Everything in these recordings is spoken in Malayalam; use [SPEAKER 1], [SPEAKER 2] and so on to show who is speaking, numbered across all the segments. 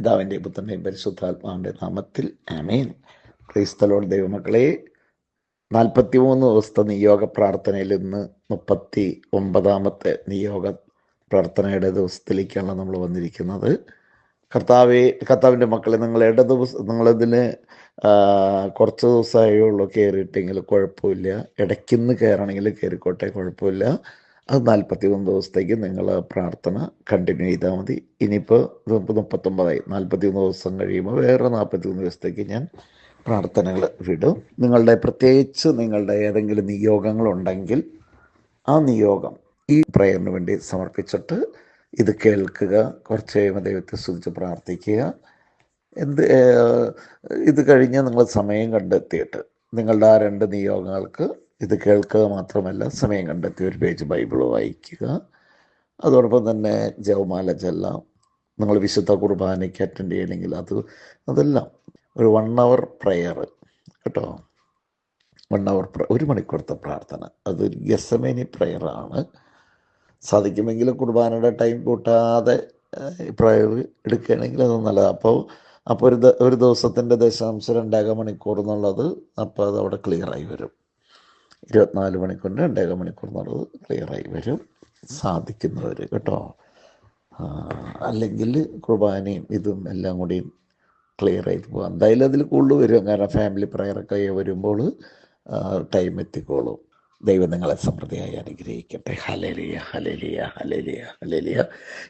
[SPEAKER 1] പിതാവിന്റെയും പുത്രന്റെയും പരിശുദ്ധാത്മാവിന്റെ നാമത്തിൽ ആമേൻ. ക്രൈസ്തലോട് ദൈവമക്കളെ നാൽപ്പത്തി മൂന്ന് ദിവസത്തെ നിയോഗ പ്രാർത്ഥനയിൽ ഇന്ന് മുപ്പത്തി ഒമ്പതാമത്തെ നിയോഗ പ്രാർത്ഥനയുടെ ദിവസത്തിലേക്കാണ് നമ്മൾ വന്നിരിക്കുന്നത്. കർത്താവെ കർത്താവിന്റെ മക്കളെ നിങ്ങൾ ഇട ദിവസം നിങ്ങളിതിന് കുറച്ച് ദിവസമായുള്ളൂ കയറിയിട്ടെങ്കിൽ കുഴപ്പമില്ല. ഇടയ്ക്കുന്ന് കയറണമെങ്കിൽ കയറിക്കോട്ടെ കുഴപ്പമില്ല. അത് നാൽപ്പത്തി ഒന്ന് ദിവസത്തേക്ക് നിങ്ങൾ പ്രാർത്ഥന കണ്ടിന്യൂ ചെയ്താൽ മതി. ഇനിയിപ്പോൾ മുപ്പത്തൊമ്പതായി. നാൽപ്പത്തി ഒന്ന് ദിവസം കഴിയുമ്പോൾ വേറെ നാൽപ്പത്തി ഒന്ന് ദിവസത്തേക്ക് ഞാൻ പ്രാർത്ഥനകൾ വിടും. നിങ്ങളുടെ പ്രത്യേകിച്ച് നിങ്ങളുടെ ഏതെങ്കിലും നിയോഗങ്ങളുണ്ടെങ്കിൽ ആ നിയോഗം ഈ പ്രയറിന് വേണ്ടി സമർപ്പിച്ചിട്ട് ഇത് കേൾക്കുക കുറച്ച് കഴിയുമ്പോൾ ദൈവത്തെ സ്തുതിച്ച് പ്രാർത്ഥിക്കുക. എന്ത് ഇത് കഴിഞ്ഞ് നിങ്ങൾ സമയം കണ്ടെത്തിയിട്ട് നിങ്ങളുടെ ആ രണ്ട് നിയോഗങ്ങൾക്ക് ഇത് കേൾക്കുക മാത്രമല്ല സമയം കണ്ടെത്തി ഒരു പേജ് ബൈബിൾ വായിക്കുക. അതോടൊപ്പം തന്നെ ജവമാല ചെല്ലാം നിങ്ങൾ വിശുദ്ധ കുർബാനയ്ക്ക് അറ്റൻഡ് ചെയ്യണമെങ്കിൽ അത് അതെല്ലാം. ഒരു വൺ അവർ പ്രെയർ കേട്ടോ? വൺ അവർ ഒരു മണിക്കൂറത്തെ പ്രാർത്ഥന. അത് ഗസമേനി പ്രെയറാണ് സാധിക്കുമെങ്കിൽ കുർബാനയുടെ ടൈം കൂട്ടാതെ പ്രയർ എടുക്കുകയാണെങ്കിൽ അത് നല്ലതാണ് അപ്പോൾ അപ്പോൾ ഒരു ഒരു ദിവസത്തിന്റെ ദശാംശം രണ്ടേക മണിക്കൂർ എന്നുള്ളത് അപ്പോൾ അത് അവിടെ ക്ലിയറായി വരും. ഇരുപത്തിനാല് മണിക്കൂറിന്റെ രണ്ടേക ക്ലിയർ ക്ലിയറായി വരും. സാധിക്കുന്നവർ കേട്ടോ. അല്ലെങ്കിൽ കുർബാനയും ഇതും എല്ലാം കൂടി ക്ലിയർ ആയിട്ട് പോകാം. എന്തായാലും അതിൽ കൂടുതൽ വരും. കാരണം ഫാമിലി പ്രയറൊക്കെ വരുമ്പോൾ ടൈം എത്തിക്കോളും. ദൈവം നിങ്ങളെ സമൃദ്ധിയായി അനുഗ്രഹിക്കട്ടെ. ഹലലിയ ഹലലിയ ഹലലിയ ഹലലിയ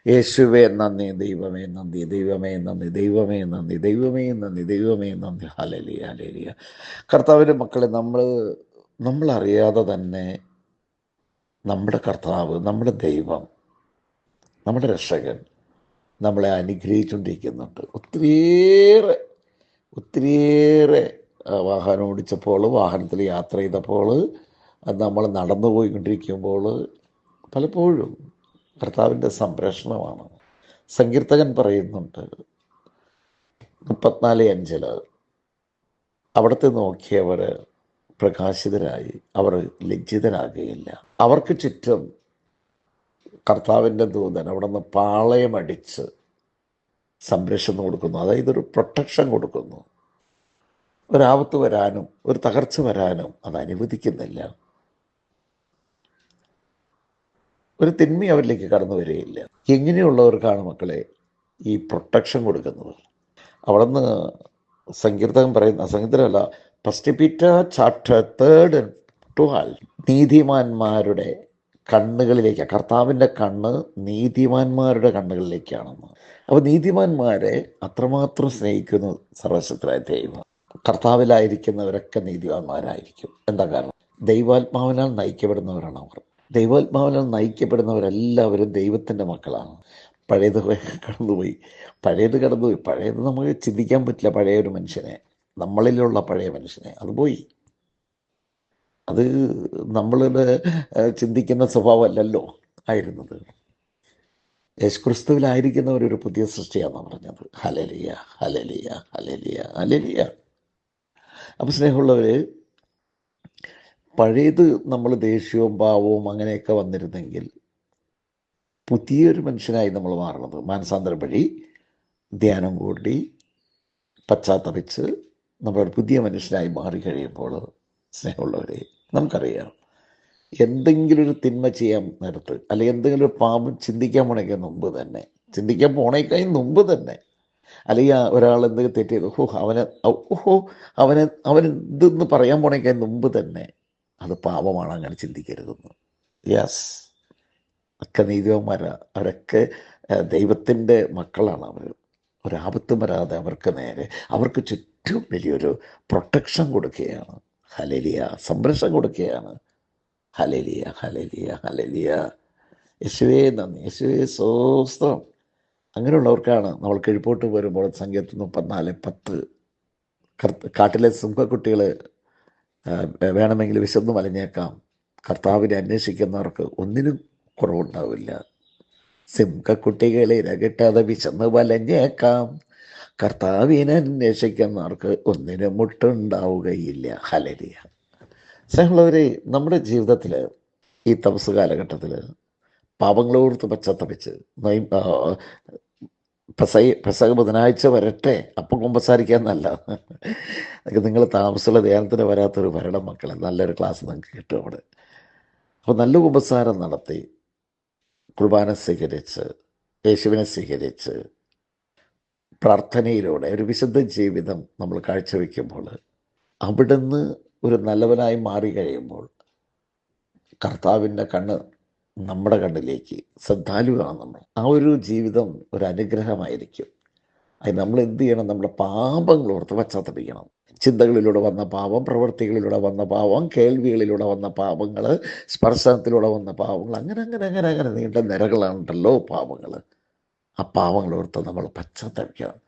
[SPEAKER 1] യേശുവേ നന്ദി ദൈവമേ നന്ദി ദൈവമേ നന്ദി ദൈവമേ നന്ദി ദൈവമേ നന്ദി ദൈവമേ നന്ദി. ഹലലിയ ഹലലിയ കർത്താവിന്റെ മക്കളെ നമ്മൾ നമ്മളറിയാതെ തന്നെ നമ്മുടെ കർത്താവ് നമ്മുടെ ദൈവം നമ്മുടെ രക്ഷകൻ നമ്മളെ അനുഗ്രഹിച്ചുകൊണ്ടിരിക്കുന്നുണ്ട്. ഒത്തിരിയേറെ ഒത്തിരിയേറെ വാഹനം ഓടിച്ചപ്പോൾ വാഹനത്തിൽ യാത്ര ചെയ്തപ്പോൾ നമ്മൾ നടന്നു പോയിക്കൊണ്ടിരിക്കുമ്പോൾ പലപ്പോഴും കർത്താവിന്റെ സംരക്ഷണമാണ്. സങ്കീർത്തകൻ പറയുന്നുണ്ട് മുപ്പത്തിനാല് അഞ്ചിൽ അവിടുത്തെ നോക്കിയവർ പ്രകാശിതരായി. അവർ ലജ്ജിതരാകുകയില്ല. അവർക്ക് ചുറ്റും കർത്താവിന്റെ ദൂതൻ അവിടെ നിന്ന് പാളയമടിച്ച് സംരക്ഷണം കൊടുക്കുന്നു. അതായത് ഒരു പ്രൊട്ടക്ഷൻ കൊടുക്കുന്നു. ഒരാപത്ത് വരാനും ഒരു തകർച്ച വരാനും അത് അനുവദിക്കുന്നില്ല. ഒരു തിന്മ അവരിലേക്ക് കടന്നു വരികയില്ല. എങ്ങനെയുള്ളവർക്കാണ് മക്കളെ? ഈ പ്രൊട്ടക്ഷൻ കൊടുക്കുന്നത്. അവിടെ നിന്ന് സങ്കീർത്തകൻ പറയുന്ന സങ്കീർത്തനമല്ല first Peter chapter third twelve നീതിമാന്മാരുടെ കണ്ണുകളിലേക്ക് കർത്താവിന്റെ കണ്ണ് നീതിമാന്മാരുടെ കണ്ണുകളിലേക്കാണെന്ന്. അപ്പോൾ നീതിമാന്മാരെ അത്രമാത്രം സ്നേഹിക്കുന്നു സർവശക്തരായ ദൈവം. കർത്താവിലായിരിക്കുന്നവരൊക്കെ നീതിമാന്മാരായിരിക്കും. എന്താ കാരണം? ദൈവാത്മാവിനാൽ നയിക്കപ്പെടുന്നവരാണ് അവർ. ദൈവാത്മാവിനാൽ നയിക്കപ്പെടുന്നവരെല്ലാവരും ദൈവത്തിന്റെ മക്കളാണ്. പഴയത് കടന്നുപോയി. പഴയത് കടന്നുപോയി. പഴയത് നമുക്ക് ചിന്തിക്കാൻ പറ്റില്ല പഴയ ഒരു മനുഷ്യനെ. നമ്മളിലുള്ള പഴയ മനുഷ്യനെ. അത് പോയി. അത് നമ്മളുടെ ചിന്തിക്കുന്ന സ്വഭാവമല്ലല്ലോ ആയിരുന്നത്. യേശുക്രിസ്തുവിലായിരിക്കുന്നവർ ഒരു പുതിയ സൃഷ്ടിയാണെന്ന് പറഞ്ഞത്. ഹലലിയ ഹലലിയ ഹലലിയ ഹലലിയ അപ്പം സ്നേഹമുള്ളവർ പഴയത് നമ്മൾ ദേഷ്യവും ഭാവവും അങ്ങനെയൊക്കെ വന്നിരുന്നെങ്കിൽ പുതിയൊരു മനുഷ്യനായി നമ്മൾ മാറുന്നത് മാനസാന്തരം വഴി ധ്യാനം കൂടി പശ്ചാത്തപിച്ച് നമ്മളൊരു പുതിയ മനുഷ്യനായി മാറി കഴിയുമ്പോൾ സ്നേഹമുള്ളവരെ നമുക്കറിയാം എന്തെങ്കിലും ഒരു തിന്മ ചെയ്യാൻ നേരത്ത് അല്ലെങ്കിൽ എന്തെങ്കിലും ഒരു പാപം ചിന്തിക്കാൻ പോണേക്കാൻ മുമ്പ് തന്നെ ചിന്തിക്കാൻ പോണേക്കായി മുമ്പ് തന്നെ അല്ലെങ്കിൽ ഒരാൾ എന്തെങ്കിലും തെറ്റ് ചെയ്തു ഓഹോ അവന് ഓഹോ അവനെ അവൻ ഇതെന്ന് പറയാൻ പോണേക്കായി മുമ്പ് തന്നെ അത് പാപമാണ് അങ്ങനെ ചിന്തിക്കരുതെന്ന്. യെസ് ഒക്കെ നീതിവന്മാരാ അവരൊക്കെ ദൈവത്തിന്റെ മക്കളാണ് അവർ ഒരാപത്തും വരാതെ അവർക്ക് നേരെ അവർക്ക് ചുറ്റും വലിയൊരു പ്രൊട്ടക്ഷൻ കൊടുക്കുകയാണ്. ഹലലിയ സംരക്ഷണം കൊടുക്കുകയാണ്. ഹലലിയ ഹലലിയ ഹലലിയ യേശുവേ നന്ദി. യേശുവേ സ്വസ്ത്രം. അങ്ങനെയുള്ളവർക്കാണ് നമ്മൾ കിഴിപ്പോട്ട് വരുമ്പോൾ സംഖ്യത്തിൽ മുപ്പത്തിനാല് പത്ത്. കാട്ടിലെ സിംഹക്കുട്ടികൾ വേണമെങ്കിൽ വിശന്ന് മലഞ്ഞേക്കാം. കർത്താവിനെ അന്വേഷിക്കുന്നവർക്ക് ഒന്നിനും കുറവുണ്ടാവില്ല. സിംഹക്കുട്ടികളെ ഇരകിട്ടാതെ വിശന്ന് വലഞ്ഞേക്കാം കർത്താവിനെ അന്വേഷിക്കുന്നവർക്ക് ഒന്നിനും മുട്ടുണ്ടാവുകയില്ല. ഹലരിയ സ്നേഹമുള്ളവരെ നമ്മുടെ ജീവിതത്തിൽ ഈ തപസ് കാലഘട്ടത്തിൽ പാപങ്ങളോർത്ത് പശ്ചാത്തപിച്ച് പെസൈ പെസക ബുധനാഴ്ച വരട്ടെ അപ്പം കുമ്പസാരിക്കാന്നല്ല അതൊക്കെ നിങ്ങൾ താമസമുള്ള ധ്യാനത്തിന് വരാത്തൊരു വരണം മക്കളെ നല്ലൊരു ക്ലാസ് നിങ്ങൾക്ക് കിട്ടും അവിടെ. അപ്പോൾ നല്ല കുമ്പസാരം നടത്തി കുർബാന സ്വീകരിച്ച് യേശുവിനെ സ്വീകരിച്ച് പ്രാർത്ഥനയിലൂടെ ഒരു വിശുദ്ധ ജീവിതം നമ്മൾ കാഴ്ചവെക്കുമ്പോൾ അവിടുന്ന് ഒരു നല്ലവനായി മാറി കഴിയുമ്പോൾ കർത്താവിന്റെ കണ്ണ് നമ്മുടെ കണ്ണിലേക്ക് ശ്രദ്ധാലുവാണ് നമ്മൾ. ആ ഒരു ജീവിതം ഒരു അനുഗ്രഹമായിരിക്കും. അത് നമ്മൾ എന്ത് ചെയ്യണം? നമ്മുടെ പാപങ്ങൾ ഓർത്ത് പശ്ചാത്തപിക്കണം. ചിന്തകളിലൂടെ വന്ന പാപം പ്രവൃത്തികളിലൂടെ വന്ന പാപം കേൾവികളിലൂടെ വന്ന പാപങ്ങൾ സ്പർശനത്തിലൂടെ വന്ന പാപങ്ങൾ അങ്ങനെ അങ്ങനെ അങ്ങനെ അങ്ങനെ നീണ്ട നിരകളാണല്ലോ പാപങ്ങൾ ആ പാവങ്ങൾ ഓർത്ത് നമ്മൾ പശ്ചാത്തപിക്കണം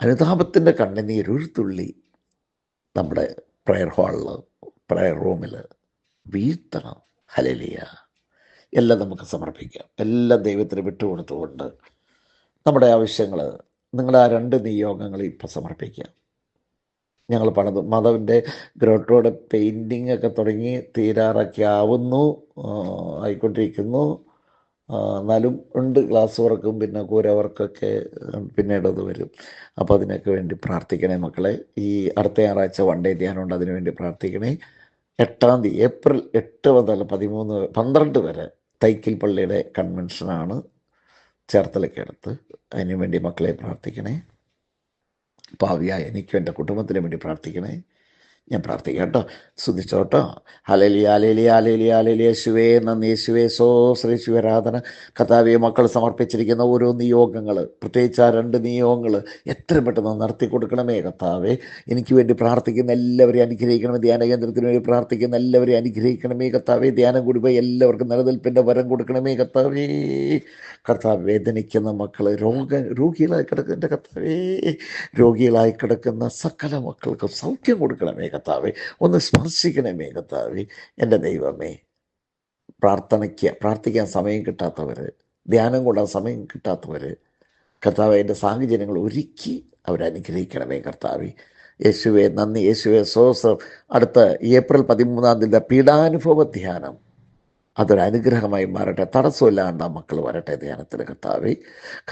[SPEAKER 1] അനുതാപത്തിന്റെ കണ്ണുനീർ ഒരു തുള്ളി നമ്മുടെ പ്രയർ ഹാളിൽ പ്രയർ റൂമിൽ വീഴ്ത്തണം. ഹലലിയ എല്ലാം നമുക്ക് സമർപ്പിക്കാം. എല്ലാം ദൈവത്തിന് വിട്ടുകൊടുത്തുകൊണ്ട് നമ്മുടെ ആവശ്യങ്ങൾ നിങ്ങൾ ആ രണ്ട് നിയോഗങ്ങൾ ഇപ്പം സമർപ്പിക്കാം. ഞങ്ങൾ പണിത് മതവിന്റെ ഗ്രോട്ടോടെ പെയിന്റിങ് ഒക്കെ തുടങ്ങി തീരാറൊക്കെ ആവുന്നു ആയിക്കൊണ്ടിരിക്കുന്നു. എന്നാലും ഉണ്ട് ക്ലാസ് വർക്കും പിന്നെ കൂര വർക്കൊക്കെ പിന്നീട് അത് വരും. അപ്പോൾ അതിനൊക്കെ വേണ്ടി പ്രാർത്ഥിക്കണേ മക്കളെ. ഈ അടുത്ത ഞായറാഴ്ച വൺ ഡേ ധ്യാനമുണ്ട് അതിനു വേണ്ടി പ്രാർത്ഥിക്കണേ. എട്ടാം തീയതി ഏപ്രിൽ എട്ട് മുതൽ പതിമൂന്ന് പന്ത്രണ്ട് വരെ തൈക്കിൽ പള്ളിയുടെ കൺവെൻഷനാണ് ചേർത്തലയ്ക്ക് അടുത്ത്. അതിനു വേണ്ടി മക്കളെ പ്രാർത്ഥിക്കണേ. ഭാവിയായ എനിക്കും എന്റെ കുടുംബത്തിനു വേണ്ടി പ്രാർത്ഥിക്കണേ. ഞാൻ പ്രാർത്ഥിക്കാം കേട്ടോ. ശ്രദ്ധിച്ചോ കേട്ടോ. ഹലേലി ഹലേലി ഹലേലി ഹലേലി യേശുവേ നന്ദി യേശുവേ. സോ ശ്രീ ശിവരാധന കഥാവിയെ മക്കൾ സമർപ്പിച്ചിരിക്കുന്ന ഓരോ നിയോഗങ്ങൾ പ്രത്യേകിച്ച് ആ രണ്ട് നിയോഗങ്ങൾ എത്ര പെട്ടെന്ന് നടത്തി കൊടുക്കണമേ കത്താവേ എനിക്ക് വേണ്ടി പ്രാർത്ഥിക്കുന്ന എല്ലാവരെയും അനുഗ്രഹിക്കണമേ. ധ്യാന കേന്ദ്രത്തിന് വേണ്ടി പ്രാർത്ഥിക്കുന്ന എല്ലാവരെയും അനുഗ്രഹിക്കണമേ കത്താവേ ധ്യാനം കൂടി പോയി എല്ലാവർക്കും നിലനിൽപ്പിന്റെ വരം കൊടുക്കണമേ കത്താവേ കർത്താവ് വേദനിക്കുന്ന മക്കൾ രോഗ രോഗികളായി കിടക്കുന്ന കർത്താവേ. രോഗികളായി കിടക്കുന്ന സകല മക്കൾക്ക് സൗഖ്യം കൊടുക്കണമേ കർത്താവേ ഒന്ന് സ്പർശിക്കണമേ കർത്താവേ. എന്റെ ദൈവമേ പ്രാർത്ഥനയ്ക്ക് പ്രാർത്ഥിക്കാൻ സമയം കിട്ടാത്തവർ ധ്യാനം കൊള്ളാൻ സമയം കിട്ടാത്തവർ കർത്താവ് എന്റെ സാഹചര്യങ്ങൾ ഒരുക്കി അവരനുഗ്രഹിക്കണമേ കർത്താവേ. യേശുവെ നന്ദി. യേശുവെ സോസം അടുത്ത ഏപ്രിൽ പതിമൂന്നാം തീയതി പീഡാനുഭവ ധ്യാനം. അതൊരു അനുഗ്രഹമായി മാറട്ടെ. തടസ്സമില്ലാണ്ട് ആ മക്കൾ വരട്ടെ ധ്യാനത്തിന് കർത്താവേ.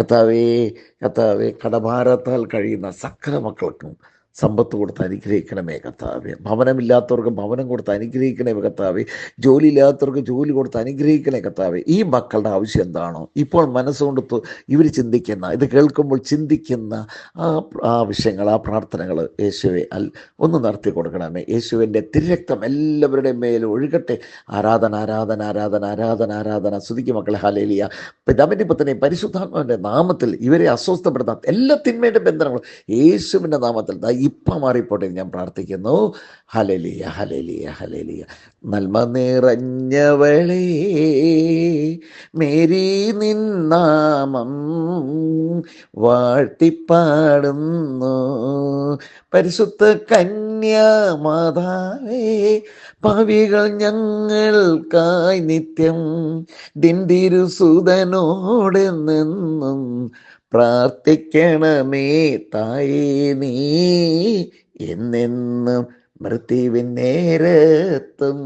[SPEAKER 1] കർത്താവേ കർത്താവേ കടഭാരത്താൽ കഴിയുന്ന സകല മക്കൾക്കും സമ്പത്ത് കൊടുത്ത് അനുഗ്രഹിക്കണമേ കർത്താവേ. ഭവനമില്ലാത്തവർക്ക് ഭവനം കൊടുത്ത് അനുഗ്രഹിക്കണമേ കർത്താവേ. ജോലി ഇല്ലാത്തവർക്ക് ജോലി കൊടുത്ത് അനുഗ്രഹിക്കണേ കർത്താവേ. ഈ മക്കളുടെ ആവശ്യം എന്താണോ? ഇപ്പോൾ മനസ്സുകൊണ്ട് ഇവർ ചിന്തിക്കുന്ന ഇത് കേൾക്കുമ്പോൾ ചിന്തിക്കുന്ന ആ ആവശ്യങ്ങൾ ആ പ്രാർത്ഥനകൾ യേശുവെ അൽ ഒന്ന് നടത്തി കൊടുക്കണമേ. യേശുവിന്റെ തിരക്തം എല്ലാവരുടെയും മേൽ ഒഴുകട്ടെ. ആരാധന ആരാധന ആരാധന ആരാധന ആരാധന. സ്തുതിക്ക് മക്കളെ. ഹാലേലിയ പിതാവിന്റെ പുത്തനെ പരിശുദ്ധാത്മാവിന്റെ നാമത്തിൽ ഇവരെ അസ്വസ്ഥപ്പെടുത്താത്ത എല്ലാ തിന്മയുടെ ബന്ധനങ്ങളും യേശുവിന്റെ നാമത്തിൽ ഇപ്പം മാറിപ്പോട്ടെ ഞാൻ പ്രാർത്ഥിക്കുന്നു. ഹലലിയ ഹലലിയ ഹലലിയ നന്മ നിറഞ്ഞവളേ മേരി നിന്നാമം വാഴ്ത്തിപ്പാടുന്നു. പരിശുദ്ധ കന്യാമാതാവേ പാവികൾ ഞങ്ങൾക്കായി നിത്യം ദിന്തിരുസുതനോടെ നിന്നും പ്രാർത്ഥിക്കണമേ തായേ നീ. എന്നെന്നും മൃത്യുവിൻ നേരത്തും.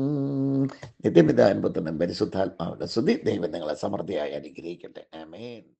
[SPEAKER 1] നിത്യപിതാൻപത്തിനും പരിശുദ്ധാത്മാവിന്റെ സ്തുതി. ദൈവം നിങ്ങളെ സമൃദ്ധിയായി അനുഗ്രഹിക്കട്ടെ. ആമേൻ.